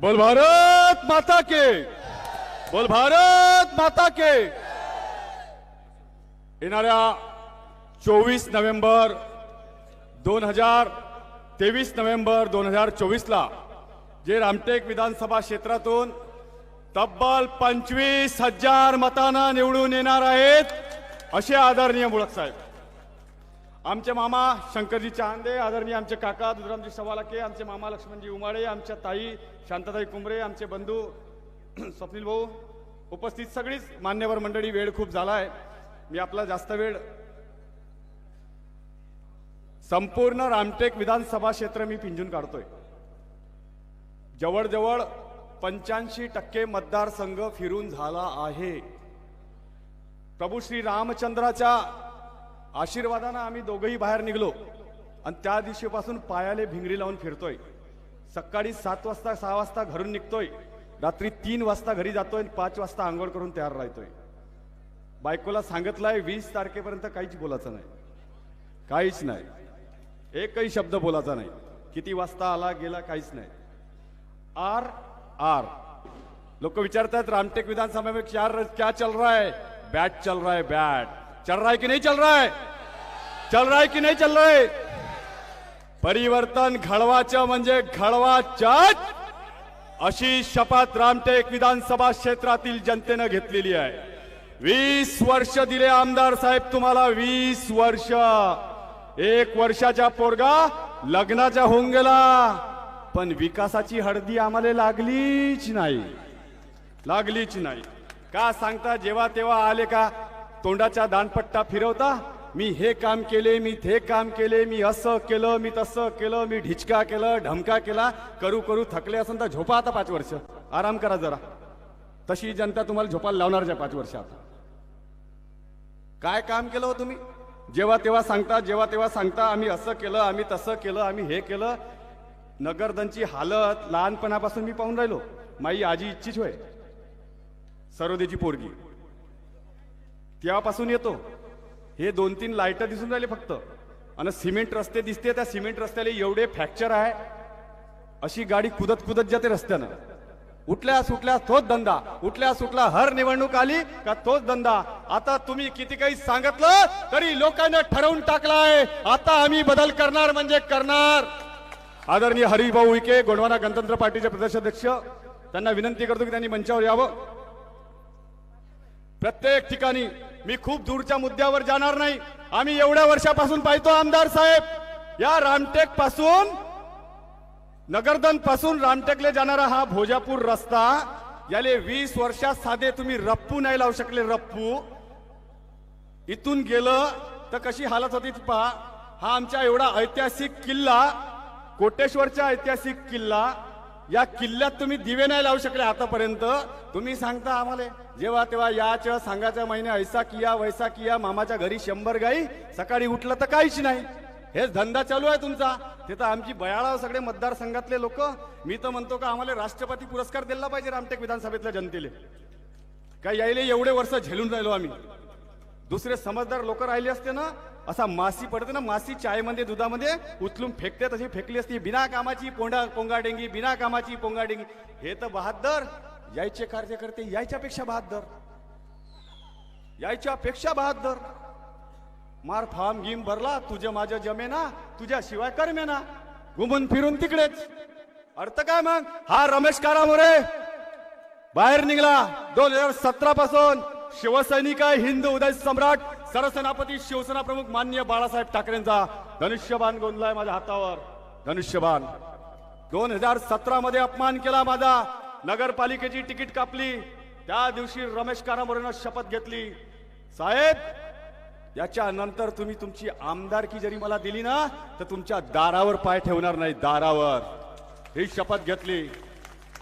बोल भारत माता के। बोल भारत माता के। येणाऱ्या चोवीस नोव्हेंबर दोन हजार तेवीस नोव्हेंबर दोन हजार चोवीसला जे रामटेक विधानसभा क्षेत्रातून तब्बल पंचवीस हजार मतांना निवडून येणार आहेत असे आदरणीय मुळक साहेब. आमचे मामा शंकरजी चांदे आदरणीय आमचे काका दुधरामजी सवालाके आमचे मामा लक्ष्मणजी उमाळे आमच्या ताई शांताताई कुंबरे आमचे बंधू स्वप्नील भाऊ उपस्थित सगळीच मान्यवर मंडळी वेळ खूप झाला आहे मी आपला जास्त वेळ संपूर्ण रामटेक विधानसभा क्षेत्र मी पिंजून काढतोय. जवळजवळ पंच्याऐंशी टक्के मतदारसंघ फिरून झाला आहे. प्रभू श्री रामचंद्राच्या आशीर्वादानं आम्ही दोघंही बाहेर निघलो. आणि त्या दिवशीपासून पायाले भिंगरी लावून फिरतोय. सकाळी सात वाजता सहा वाजता घरून निघतोय. रात्री तीन वाजता घरी जातोय आणि पाच वाजता आंघोळ करून तयार राहतोय. बायकोला सांगितलंय वीस तारखेपर्यंत काहीच बोलायचं नाही. काहीच नाही. एकही शब्द बोलायचा नाही. किती वाजता आला गेला काहीच नाही. आर आर. लोक विचारतात रामटेक विधानसभा में क्या क्या चल रहा है? बैट चल रहा है बैट चल रहा है कि नहीं चल रहा है? चल रहा है की नाही चल रहा है? परिवर्तन घडवाचं म्हणजे घडवाच्याच अशी शपथ रामटेक विधानसभा क्षेत्रातील जनतेनं घेतलेली आहे. वीस वर्ष दिले आमदार साहेब तुम्हाला वीस वर्ष. एक वर्षाचा पोरगा लग्नाचा होऊन गेला पण विकासाची हळदी आम्हाला लागलीच नाही. लागलीच नाही. का सांगता जेव्हा तेव्हा आले का तोंडाचा दानपट्टा फिरवता? मी हे काम केले मी ते काम केले मी असं केलं मी तसं केलं मी ढिचका केलं ढमका केला करू करू थकले असेल तर झोपा आता पाच वर्ष. आराम करा जरा. तशी जनता तुम्हाला झोपायला लावणार पाच वर्ष आता. काय काम केलं हो तुम्ही? जेव्हा तेव्हा सांगता जेव्हा तेव्हा सांगता आम्ही असं केलं आम्ही तसं केलं आम्ही हे केलं. नगरदनची हालत लहानपणापासून मी पाहून राहिलो. माई आजी इच्छित होय. सरोदेची पोरगी. तेव्हापासून येतो. हे दोन तीन लाइट दिसून राहिले फक्त. आणि सिमेंट रस्ते दिसते त्या सिमेंट रस्त्याला एवढे फ्रॅक्चर आहे. अशी गाडी कुदत कुदत जाते रस्त्यानं. उठल्या उठल्यास तोच धंदा. उठल्या सुटला हर निवडणूक आली का तोच धंदा. आता तुम्ही किती काही सांगितलं तरी लोकांना ठरवून टाकलाय. आता आम्ही बदल करणार म्हणजे करणार. आदरणीय हरिभाऊ विके गोंडवाना गणतंत्र पार्टीचे प्रदेशाध्यक्ष त्यांना विनंती करतो की त्यांनी मंचावर यावं. प्रत्येक ठिकाणी मी खूप दूरच्या मुद्द्यावर जाणार नाही. आम्ही एवढ्या वर्षापासून पाहतो आमदार साहेब. या रामटेकपासून नगरदनपासून रामटेकले जाणारा हा भोजापूर रस्ता याले वीस वर्षात साधे तुम्ही रप्पू नाही लावू शकले रप्पू. इथून गेलं तर कशी हालत होती पहा. हा आमचा एवढा ऐतिहासिक किल्ला कोटेश्वरचा ऐतिहासिक किल्ला या किल्ल्यात तुम्ही दिवे नाही लावू शकले आतापर्यंत. तुम्ही सांगता आम्हाला जेव्हा तेव्हा याच्या सांगायच्या महिने ऐसा किया वैसा किया मामाच्या घरी शंभर गाई सकाळी उठलं तर काहीच नाही. हेच धंदा चालू आहे तुमचा. ते तर आमची बयाळा सगळे मतदारसंघातले लोक. मी तर म्हणतो का आम्हाला राष्ट्रपती पुरस्कार दिला पाहिजे रामटेक विधानसभेतल्या जनतेले. काय यायले एवढे वर्ष झेलून राहिलो आम्ही. दुसरे समजदार लोक राहिले असते ना असा मासी पडते ना मासी चायमध्ये दुधामध्ये उचलून फेकते तशी फेकली असती. बिना कामाची पोंडा पोंगाडेंगी बिना कामाची पोंगाडेंगी हे तर बहादर. यायचे कार्यकर्ते यायच्यापेक्षा बहादर. यायच्यापेक्षा बहादर. मार फार्म गिम भरला तुझं माझं जमेना तुझ्या शिवाय करमेना. घुमून फिरून तिकडेच. अर्थ काय मग? हा रमेश कारामोरे. बाहेर निघला. दोन हजार सतरा पासून शिवसैनिक आहे हिंदू उदय सम्राट. सरसेनापती शिवसेना प्रमुख मान्य बाळासाहेब ठाकरेंचा धनुष्यबाण गोंधलाय माझ्या हातावर. धनुष्यबाण. दोन हजार सतरा मध्ये अपमान केला माझा. नगरपालिकेची तिकीट कापली. त्या दिवशी रमेश कारामोरेनं शपथ घेतली. साहेब याच्या नंतर तुम्ही तुमची आमदारकी जरी मला दिली ना तर तुमच्या दारावर पाय ठेवणार नाही दारावर. ही शपथ घेतली.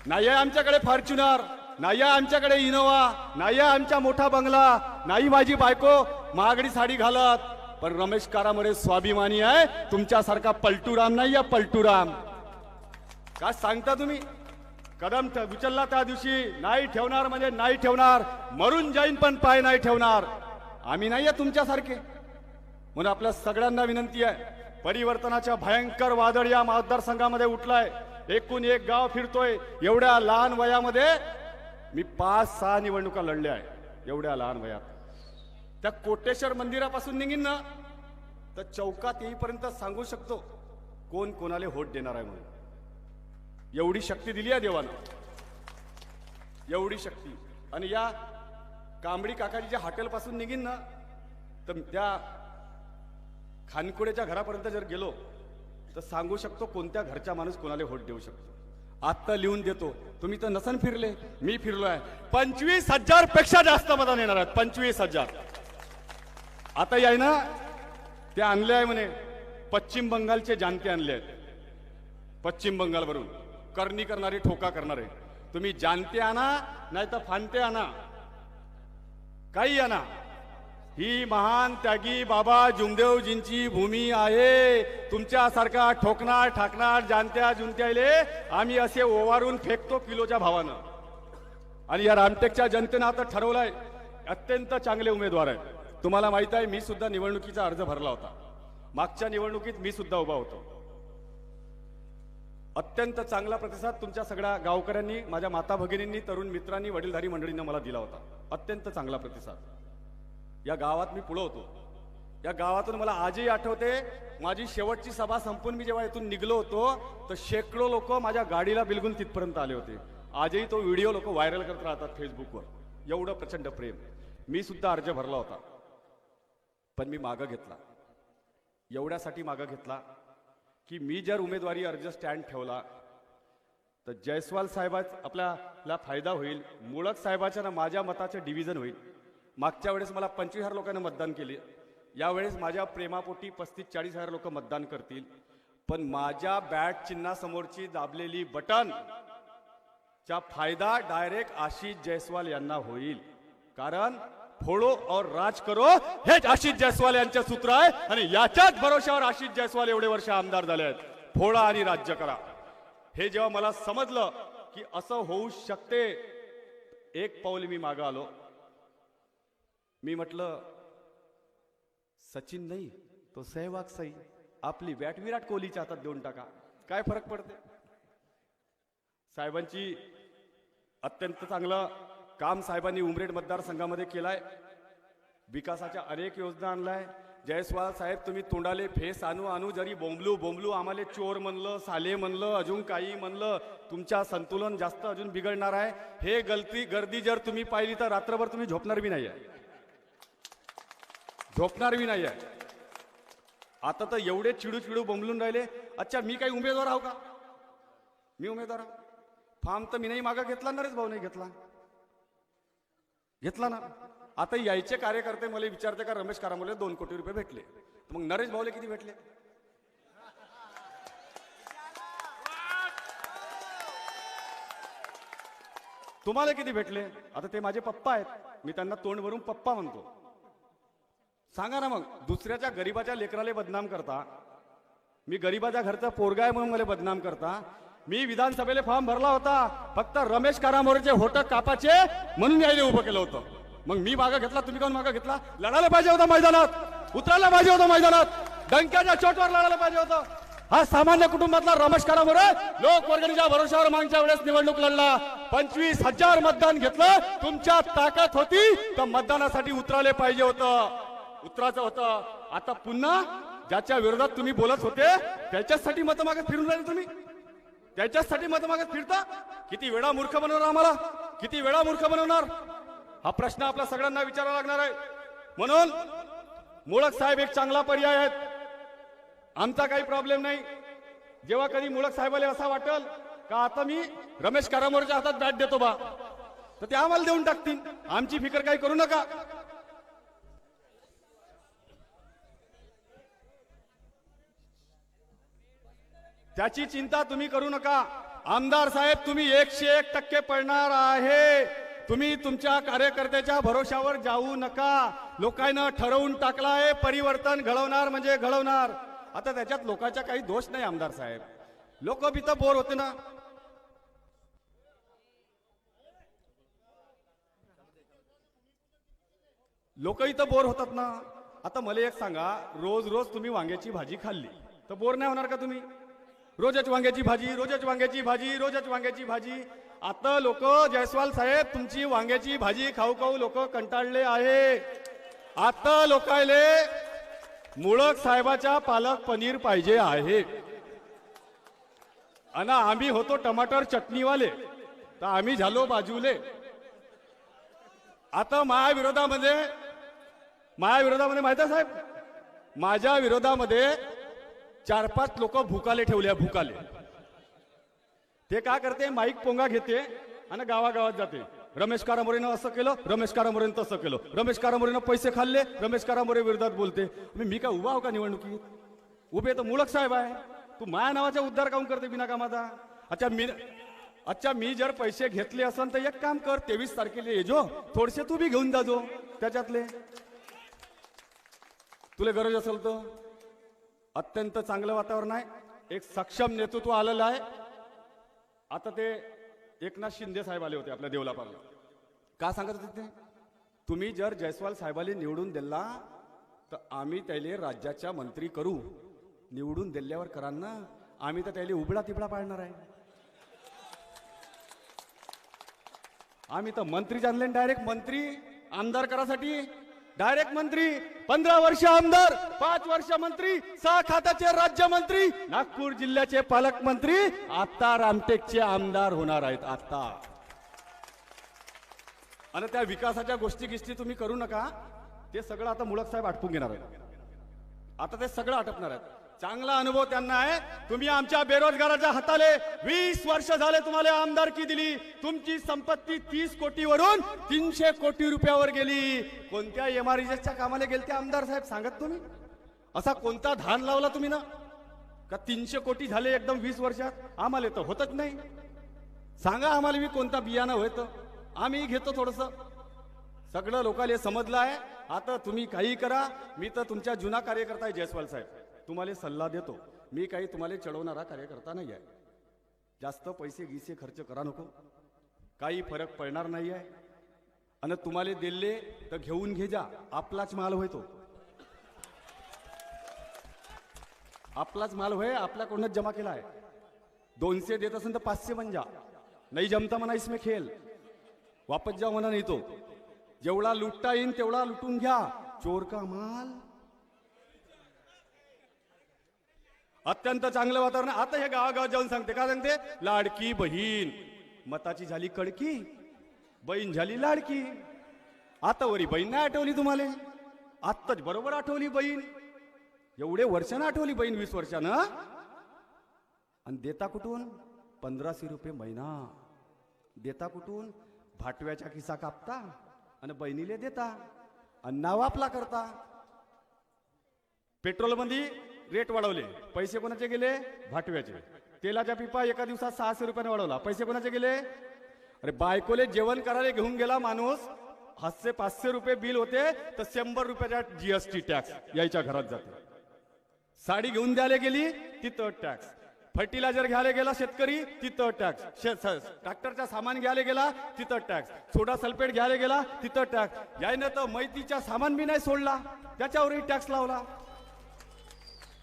नाही आहे आमच्याकडे फॉर्च्युनर. नाही आहे आमच्याकडे इनोवा. नाही आहे आमचा मोठा बंगला. नाही माझी बायको. महागडी साडी घालत. पण रमेश स्वाभिमानी आहे. तुमच्यासारखा पलटूराम नाही आहे पलटूराम. काय सांगता तुम्ही? कदम उचलला त्या दिवशी नाही ठेवणार म्हणजे नाही ठेवणार. मरून जाईन पण पाय नाही ठेवणार. आम्ही नाही आहे तुमच्यासारखे. म्हणून आपल्या सगळ्यांना विनंती आहे. परिवर्तनाच्या भयंकर वादळ या मतदारसंघामध्ये उठलाय. एकूण एक गाव फिरतोय. एवढ्या लहान वयामध्ये मी पाच सहा निवडणुका लढल्या आहे. एवढ्या लहान वयात. त्या कोटेश्वर मंदिरापासून निघीन ना तर चौकात येईपर्यंत सांगू शकतो कोण कोणाला होट देणार आहे म्हणून. एवढी शक्ती दिली आहे देवानं. एवढी शक्ती. आणि या कांबडी काकाजीच्या हॉटेलपासून निघीन ना तर त्या खानकुड्याच्या घरापर्यंत जर गेलो तर सांगू शकतो कोणत्या घरचा माणूस कोणाला होट देऊ शकतो. आत्ता लिहून देतो. तुम्ही तर नसन फिरले मी फिरलो आहे पंचवीस हजारपेक्षा जास्त मतदान येणार आहेत. पंचवीस हजार. आता याय ना ते आणले आहे म्हणे. पश्चिम बंगालचे जानते आणले आहेत. पश्चिम बंगालवरून. करणी करणारे ठोका करणारे. तुम्ही जानते आणा नाही तर फांते आणा. काही आणा. ही महान त्यागी बाबा जुमदेवजींची भूमी आहे. तुमच्यासारखा ठोकणार ठाकणार जानत्या जुनत्याले आम्ही असे ओवारून फेकतो किलोच्या भावानं. आणि या रामटेकच्या जनतेनं आता ठरवलंय अत्यंत चांगले उमेदवार आहेत. तुम्हाला माहीत आहे मी सुद्धा निवडणुकीचा अर्ज भरला होता. मागच्या निवडणुकीत मी सुद्धा उभा होतो. अत्यंत चांगला प्रतिसाद तुमच्या सगळ्या गावकऱ्यांनी माझ्या माता भगिनींनी तरुण मित्रांनी वडीलधारी मंडळींनी मला दिला होता. अत्यंत चांगला प्रतिसाद. या गावात मी पुढं होतो. या गावातून मला आजही आठवते माझी शेवटची सभा संपून मी जेव्हा इथून निघलो होतो तर शेकडो लोक माझ्या गाडीला बिलगून तिथपर्यंत आले होते. आजही तो व्हिडिओ लोक व्हायरल करत राहतात फेसबुकवर एवढं प्रचंड प्रेम. मी सुद्धा अर्ज भरला होता. पण मी मागं घेतला. एवढ्यासाठी मागं घेतला की मी जर उमेदवारी अर्ज स्टँड ठेवला तर जयस्वाल साहेबा आपल्याला फायदा होईल मुळक साहेबाच्या ना माझ्या मताचे डिव्हिजन होईल. मागच्या वेळेस मला पंचवीस हजार लोकांना मतदान केले यावेळेस माझ्या प्रेमापोटी पस्तीस चाळीस हजार लोक मतदान करतील. पण माझ्या बॅट चिन्हासमोरची दाबलेली बटन चा फायदा डायरेक्ट आशिष जयस्वाल यांना होईल. कारण फोडो और राज करो. हेच आशिष जयस्वाल यांच्या सूत्र आहे. आणि याच्याच भरोशावर आशिष जयस्वाल एवढे वर्ष आमदार झाले आहेत. फोडा आणि राज्य करा. हे जेव्हा मला समजलं की असं होऊ शकते एक पाऊल मी मागं आलो. मी म्हटलं सचिन नाही तो सहवाग सई. आपली बॅट विराट कोहलीच्या हातात देऊन टाका. काय फरक पडते? साहेबांची अत्यंत चांगलं काम साहेबांनी उमरेड मतदारसंघामध्ये केलाय. विकासाच्या अनेक योजना आणलाय. जयस्वाल साहेब तुम्ही तोंडाले फेस आणू आणू जरी बोंबलू बोंबलू आम्हाला चोर म्हणलं साले म्हणलं अजून काही म्हणलं तुमच्या संतुलन जास्त अजून बिघडणार आहे. हे गलती गर्दी जर तुम्ही पाहिली तर रात्रभर तुम्ही झोपणार बी नाही आहे झोपणार बी नाही आहे आता तर एवढे चिडू चिडू बोंबलून राहिले. अच्छा मी काही उमेदवार आहो का? मी उमेदवार आहो? फॉर्म तर मी नाही मागा घेतला ना रेच भाऊ नाही घेतला. घेतला ना. आता यायचे कार्यकर्ते मला विचारते का रमेश कारामोले दोन कोटी रुपये भेटले. मग नरेश भाऊले किती भेटले? तुम्हाला किती भेटले? आता ते माझे पप्पा आहेत. मी त्यांना तोंड भरून पप्पा म्हणतो. सांगा ना मग दुसऱ्याच्या गरीबाच्या लेकराला बदनाम करता. मी गरीबाच्या घरचा पोरगा आहे म्हणून मला बदनाम करता. मी विधानसभेला फॉर्म भरला होता. फक्त रमेश कारामोरेचे होट कापाचे म्हणून यायला उभं केलं होतं. मग मी मागा घेतला तुम्ही कोण मागा घेतला? लढायला पाहिजे होतं मैदानात. उतरायला पाहिजे होतं मैदानात. डंक्याच्या चोटवर लढायला पाहिजे होतं. हा सामान्य कुटुंबातला रमेश कारामोरे लोकवर्गणीच्या भरोशावर मागच्या वेळेस निवडणूक लढला. पंचवीस हजार मतदान घेतलं. तुमच्या ताकद होती तर मतदानासाठी उतरायला पाहिजे होतं. उतरायचं होतं. आता पुन्हा ज्याच्या विरोधात तुम्ही बोलत होते त्याच्यासाठी मत मागे फिरून राहिले तुम्ही. त्याच्यासाठी मत मागत फिरता? किती वेळा मूर्ख बनवणार आम्हाला? किती वेळा मूर्ख बनवणार? हा प्रश्न आपल्या सगळ्यांना विचारावा लागणार आहे. म्हणून मुळक साहेब एक चांगला पर्याय आहेत. आमचा काही प्रॉब्लेम नाही. जेव्हा कधी मुळक साहेबाला असा वाटेल का आता मी रमेश कारामोरच्या हातात बॅट देतो बा. तर ते आम्हाला देऊन टाकतील. आमची फिकर काही करू नका. त्याची चिंता तुम्ही करू नका. आमदार साहेब तुम्ही एकशे एक टक्के पडणार आहे. तुम्ही तुमच्या कार्यकर्त्याच्या भरोशावर जाऊ नका. लोकांना ठरवून टाकला आहे परिवर्तन घडवणार म्हणजे घडवणार. आता त्याच्यात लोकांचा काही दोष नाही आमदार साहेब. लोक बी तर बोर होते ना. लोक इथं बोर होतात ना. आता मला एक सांगा रोज रोज तुम्ही वांग्याची भाजी खाल्ली तर बोर नाही होणार का तुम्ही? रोजच वांग्याची भाजी रोजच वांग्याची भाजी रोजच वांग्याची भाजी. आता लोक जयस्वाल साहेब तुमची वांग्याची भाजी खाऊ खाऊ लोक कंटाळले आहे. आता लोकायले मुळक साहेबाच्या पालक पनीर पाहिजे आहे. आणि आम्ही होतो टमाटर चटणीवाले. तर आम्ही झालो बाजूले. आता माया विरोधामध्ये माझ्या विरोधामध्ये माहिती आहे साहेब? माझ्या विरोधामध्ये चार पाच लोक भुकाले ठेवले भुकाले. ते काय करते? माईक पोंगा घेते आणि गावागावात जाते. रमेश कारामोरेनं असं केलं रमेश कारामोरेनं तसं केलं. रमेश कारामोरेनं पैसे खाल्ले रमेश कारामोरे विरोधात बोलते. मी मी काय उभा हो का निवडणुकीत उभे तर मुळक साहेब आहे. तू माया नावाचा उद्धार काऊन करते बिना कामाचा? अच्छा मी अच्छा मी जर पैसे घेतले असन तर एक काम कर तेवीस तारखेला ये जो. थोडेसे तू बी घेऊन जाजो त्याच्यातले. तुला गरज असेल तर? अत्यंत चांगलं वातावरण आहे. एक सक्षम नेतृत्व आलेलं आहे. आता ते एकनाथ शिंदे साहेब आले होते आपल्या देवलापाला का सांगत होते ते? तुम्ही जर जयस्वाल साहेबाला निवडून दिला तर आम्ही त्याला राज्याच्या मंत्री करू. निवडून दिल्यावर करा ना. आम्ही तर त्याला उबडा तिबडा पाळणार आहे. आम्ही तर मंत्री जाणले डायरेक्ट मंत्री आमदार करासाठी डायरेक्ट मंत्री पंधरा वर्ष आमदार पाच वर्ष मंत्री सहा खात्याचे राज्यमंत्री नागपूर जिल्ह्याचे पालकमंत्री आता रामटेकचे आमदार होणार आहेत आता. आणि त्या विकासाच्या गोष्टी गिष्टी तुम्ही करू नका ते सगळं आता मुळक साहेब आटपून घेणार आहेत. आता ते सगळं आटपणार आहेत. चांगला अनुभव त्यांना आहे. तुम्ही आमच्या बेरोजगाराच्या हाताले वीस वर्ष झाले तुम्हाला आमदारकी दिली. तुमची संपत्ती तीस कोटीवरून तीनशे कोटी रुपयावर गेली. कोणत्या एमआरजीएसच्या कामाला गेले ते आमदार साहेब? सांगत तुम्ही? असा कोणता धान लावला तुम्ही ना? का तीनशे कोटी झाले एकदम वीस वर्षात? आम्हाला तर होतच नाही. सांगा आम्हाला मी कोणता बियाणं होतं? आम्ही घेतो थोडस. सगळं लोकांना समजलं आहे. आता तुम्ही काही करा. मी तर तुमच्या जुना कार्यकर्ता आहे जयस्वाल साहेब. तुम्हाला सल्ला देतो. मी काही तुम्हाला चढवणारा कार्यकर्ता नाही आहे जास्त पैसे गिसे खर्च करा नको. काही फरक पडणार नाही आहे आणि तुम्हाला दिले तर घेऊन घे जा. आपलाच माल होय तो. आपलाच माल होय आपल्याकडूनच जमा केला आहे? दोनशे देत असेल तर पाचशे पण जा. नाही जमता म्हणा इसमे खेळ वापस जा म्हणा नाही तो. जेवढा लुटता येईन तेवढा लुटून घ्या. चोर का माल? अत्यंत चांगलं वातावरण. आता हे गावागाव जाऊन सांगते. का सांगते? लाडकी बहीण. मताची झाली कडकी बहीण झाली लाडकी. आता वरी बहीण नाही आठवली तुम्हाला. आत्ताच बरोबर आठवली बहीण. एवढे वर्षानं आठवली बहीण वीस वर्षानं. आणि देता कुठून? पंधराशे रुपये महिना. देता कुठून? भाटव्याच्या खिसा कापता आणि बहिणीले देता. आणि नाव आपला करता. पेट्रोलमध्ये रेट वाढवले. पैसे कोणाचे गेले? भाटव्याचे. तेलाच्या पिपा एका दिवसात सहाशे रुपयाने वाढवला. पैसे कोणाचे गेले? अरे बायकोले जेवण करायला घेऊन गेला माणूस. हातशे पाचशे रुपये बिल होते तर शंभर रुपयाच्या जीएसटी टॅक्स यायच्या घरात जाते. साडी घेऊन द्यायला गेली तिथं टॅक्स फर्टिलायझर घ्यायला गेला शेतकरी तिथं टॅक्स ट्रॅक्टरचा सामान घ्यायला गेला तिथं टॅक्स सोडा सल्फेट घ्यायला गेला तिथं टॅक्स यायनं तर मैतीचा सामान बी नाही सोडला. त्याच्यावरही टॅक्स लावला.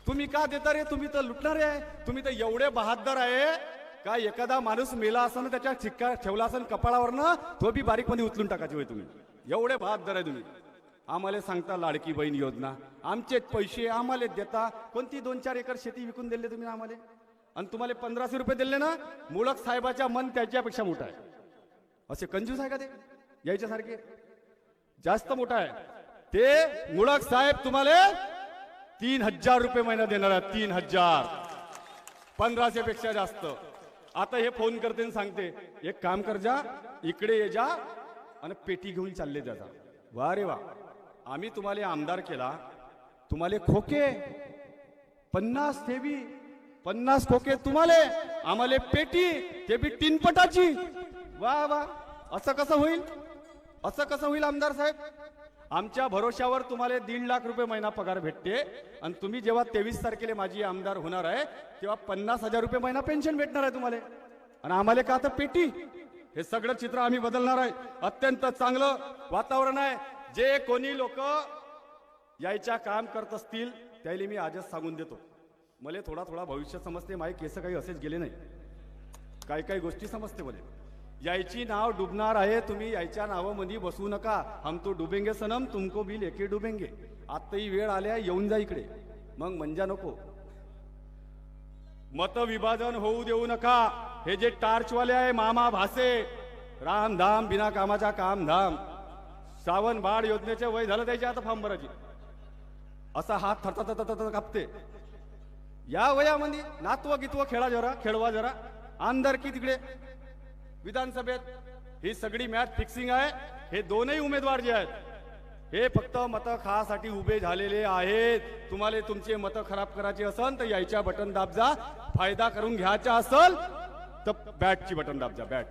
तुम्ही का देता रे? तुम्ही तर लुटणारे आहे. तुम्ही तर एवढे बहादर आहे. का एखादा माणूस मेला असं त्याच्या चिक्का ठेवला असं कपाळावरनं तो बी बारीकमध्ये उचलून टाकायचे होय तुम्ही. एवढे बहादर आहे तुम्ही. आम्हाला सांगता लाडकी बहीण योजना. आमचेच पैसे आम्हाला देता. कोणती दोन चार एकर शेती विकून दिले तुम्ही आम्हाला? आणि तुम्हाला पंधराशे रुपये दिले ना मुळक साहेबाच्या मन त्याच्यापेक्षा मोठा आहे. असे कंजूस आहे का ते? यायच्यासारखे जास्त मोठा आहे. ते मुळक साहेब तुम्हाला तीन हजार रुपये महिना देणार आहे तीन हजार. पंधराशे पेक्षा जास्त. आता हे फोन करते आणि सांगते एक काम कर जा इकडे ये जा आणि पेटी घेऊन चालले जा वा रे वा. आम्ही तुम्हाला आमदार केला. तुम्हाला खोके पन्नास ठेवी पन्नास खोके तुम्हाला आम्हाला पेटी ते बी तीन वा वा असं कसं होईल? असं कसं होईल आमदार साहेब? आमच्या भरोशावर तुम्हाला दीड लाख रुपये महिना पगार भेटते. आणि तुम्ही जेव्हा तेवीस तारखेला माझी आमदार होणार आहे तेव्हा पन्नास हजार रुपये महिना पेन्शन भेटणार आहे तुम्हाला. आणि आम्हाला का आता पेटी? हे सगळं चित्र आम्ही बदलणार आहे. अत्यंत चांगलं वातावरण आहे. जे कोणी लोक यायच्या काम करत असतील त्याला मी आजच सांगून देतो. मला थोडा थोडा भविष्य समजते माझे केस काही असेच गेले नाही. काही काही गोष्टी समजते मला. यायची नाव डुबणार आहे तुम्ही यायच्या नावामध्ये बसू नका. हम तो डुबेंगे सनम तुमको बिल लेके डुबेंगे. आत्ताही वेळ आल्या येऊन जा इकडे. मग मंजा नको. मतविभाजन होऊ देऊ नका. हे जे टार्चवाले आहे मामा भासे. राम धाम बिना कामाचा काम धाम. श्रावण बाळ योजनेचे वय झालं त्याची आता फॉर्म भरायची. असा हात थरथर कापते. या वयामध्ये नातव गितव खेळा जरा खेळवा जरा. आमदारकी तिकडे. विधानसभेत ही सगळी मॅच फिक्सिंग आहे. हे दोनही उमेदवार जे आहेत हे फक्त मतं खासाठी उभे झालेले आहेत. तुम्हाला तुमचे मतं खराब करायचे असेल तर यायच्या बटन दाबजा फायदा करून घ्यायचा असेल तर बॅटची बटन दाबजा बॅट.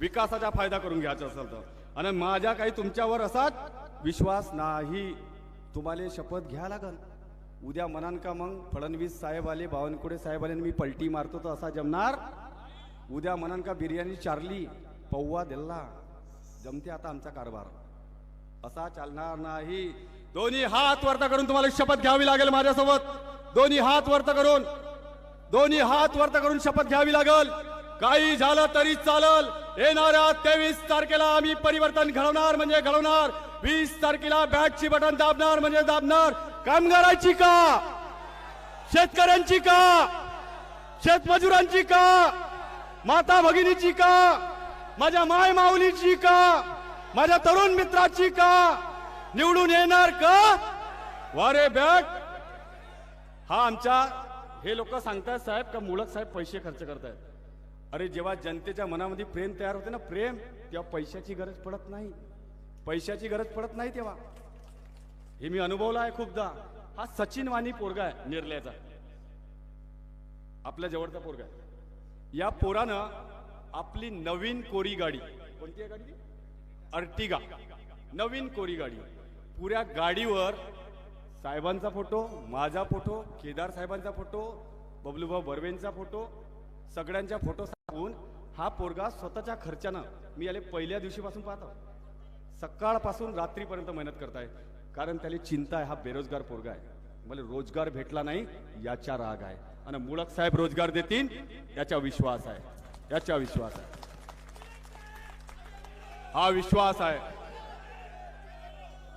विकासाचा फायदा करून घ्यायचा असेल तर. आणि माझ्या काही तुमच्यावर असाच विश्वास नाही. तुम्हाला शपथ घ्या लागल. उद्या म्हणान का मग फडणवीस साहेब आले बावनकुळे साहेब आले मी पलटी मारतो तर असा जमणार उद्या म्हणान का बिर्याणी चारली पौवा दिल्ला. जमते आता आमचा कारभार. असा चालणार नाही. दोन्ही हात वर्त करून तुम्हाला शपथ घ्यावी लागेल माझ्यासोबत. दोन्ही हात वर्त करून दोन्ही हात वर्त करून शपथ घ्यावी लागल. काही झालं तरी चालल. येणाऱ्या तेवीस तारखेला आम्ही परिवर्तन घडवणार म्हणजे घडवणार. वीस तारखेला बॅटची बटन दाबणार म्हणजे दाबणार. कामगारांची का? शेतकऱ्यांची का? शेतमजुरांची का? माता भगिनीची का? माझ्या माय माऊलीची का? माझ्या तरुण मित्राची का? निवडून येणार का? वारे बॅट हा आमच्या हे लोक सांगतायत साहेब का मुळक साहेब पैसे खर्च करतायत? अरे जेव्हा जनतेच्या मनामध्ये प्रेम तयार होते ना प्रेम तेव्हा पैशाची गरज पडत नाही. पैशाची गरज पडत नाही तेव्हा. हे मी अनुभवलं आहे खूपदा. हा सचिन वाणी पोरगा आहे निर्लयाचा. आपल्या जवळचा पोरगा आहे. या पोरानं आपली नवीन कोरी गाडी. कोणती आहे गाडी? अर्टिगा. नवीन कोरी गाडी. पुऱ्या गाडीवर साहेबांचा फोटो माझा फोटो केदार साहेबांचा फोटो बबलूभाऊ बर्वेंचा फोटो सगळ्यांच्या फोटो सांगून हा पोरगा स्वतःच्या खर्चानं मी याले पहिल्या दिवशीपासून पाहतो. सकाळपासून रात्रीपर्यंत मेहनत करताय. कारण त्याला चिंता आहे हा बेरोजगार पोरगा आहे. मला रोजगार भेटला नाही याचा राग आहे. आणि मुळक साहेब रोजगार देतील याचा विश्वास आहे याचा विश्वास आहे हा विश्वास आहे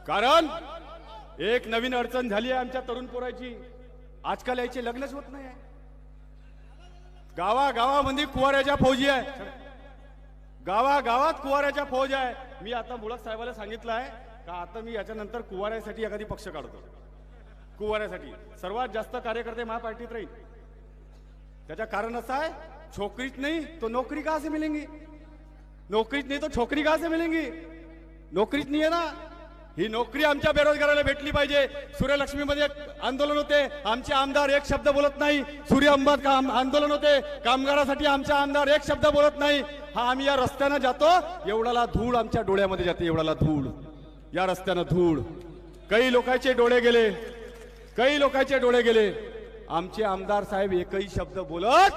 कारण एक नवीन अडचण झाली आहे आमच्या तरुण पोराची आजकाल याचे लग्नच होत नाही आहे गावा गावामध्ये कुवाऱ्याच्या फौजी आहे गावा गावात कुवाऱ्याच्या फौज आहे मी आता मुळक साहेबाला सांगितलं आहे का आता मी याच्यानंतर कुवाऱ्यासाठी एखादी पक्ष काढतो कुवाऱ्यासाठी सर्वात जास्त कार्यकर्ते महा पार्टीत राहील त्याच्या कारण असं आहे छोकरीच नाही तो नौकरी कहाँ से मिलेंगी? नोकरीच नाही तो छोकरी का से मिलेंगी? नोकरीच नाही आहे ना. ही नोकरी आमच्या बेरोजगाराला भेटली पाहिजे. सूर्यलक्ष्मीमध्ये एक आंदोलन होते. आमचे आमदार एक शब्द बोलत नाही. सूर्य अंबात काम आंदोलन होते. कामगारासाठी आमचा आमदार एक शब्द बोलत नाही. हा आम्ही या रस्त्यानं जातो. एवढाला धूळ आमच्या डोळ्यामध्ये जाते. एवढाला धूळ. या रस्त्यानं धूळ. काही लोकांचे डोळे गेले. काही लोकांचे डोळे गेले. आमचे आमदार साहेब एकही शब्द बोलत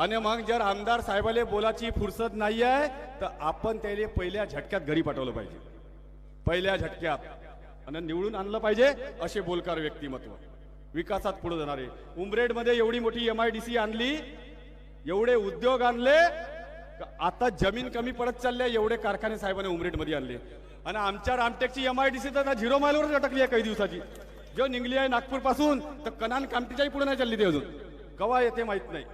आणि मग जर आमदार साहेबाले बोलाची फुरसत नाही आहे तर आपण त्याला पहिल्या झटक्यात घरी पाठवलं पाहिजे. पहिल्या झटक्यात. आणि निवडून आणलं पाहिजे असे बोलकार व्यक्तिमत्व. विकासात पुढे जाणारे. उमरेडमध्ये एवढी मोठी एम आय डी सी आणली एवढे उद्योग आणले आता जमीन कमी पडत चालले एवढे कारखाने साहेबांनी उमरेडमध्ये आणले. आणि आमच्या रामटेकची एम आय डी सी तर झिरो माईलवरच अटकली आहे काही दिवसाची. जो निघली आहे नागपूरपासून तर कनान कामटीच्याही पुढे नाही चालली ते अजून. कवा येते माहीत नाही.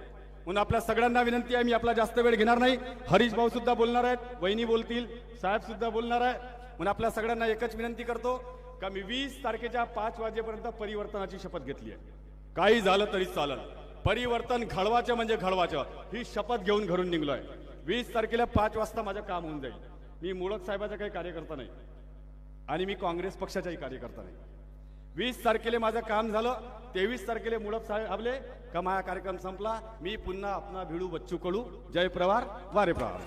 म्हणून आपल्या सगळ्यांना विनंती आहे मी आपला जास्त वेळ घेणार नाही. हरीश भाऊ सुद्धा बोलणार आहेत वहिनी बोलतील साहेब सुद्धा बोलणार आहे म्हणून आपल्या सगळ्यांना एकच विनंती करतो का मी वीस तारखेच्या पाच वाजेपर्यंत परिवर्तनाची शपथ घेतली आहे. काही झालं तरी चालल. परिवर्तन घडवायचं म्हणजे घडवायचं. ही शपथ घेऊन घरून निघलोय. वीस तारखेला पाच वाजता माझं काम होऊन जाईल. मी मुळक साहेबाचा काही कार्यकर्ता नाही. आणि मी काँग्रेस पक्षाचाही कार्यकर्ता नाही. वीस तारखेला माझं काम झालं तेवीस तारखेला मुळप साहेब आपले का माझा कार्यक्रम संपला मी पुन्हा आपला भिडू बच्चू कडू. जय प्रवार वारे प्रवार.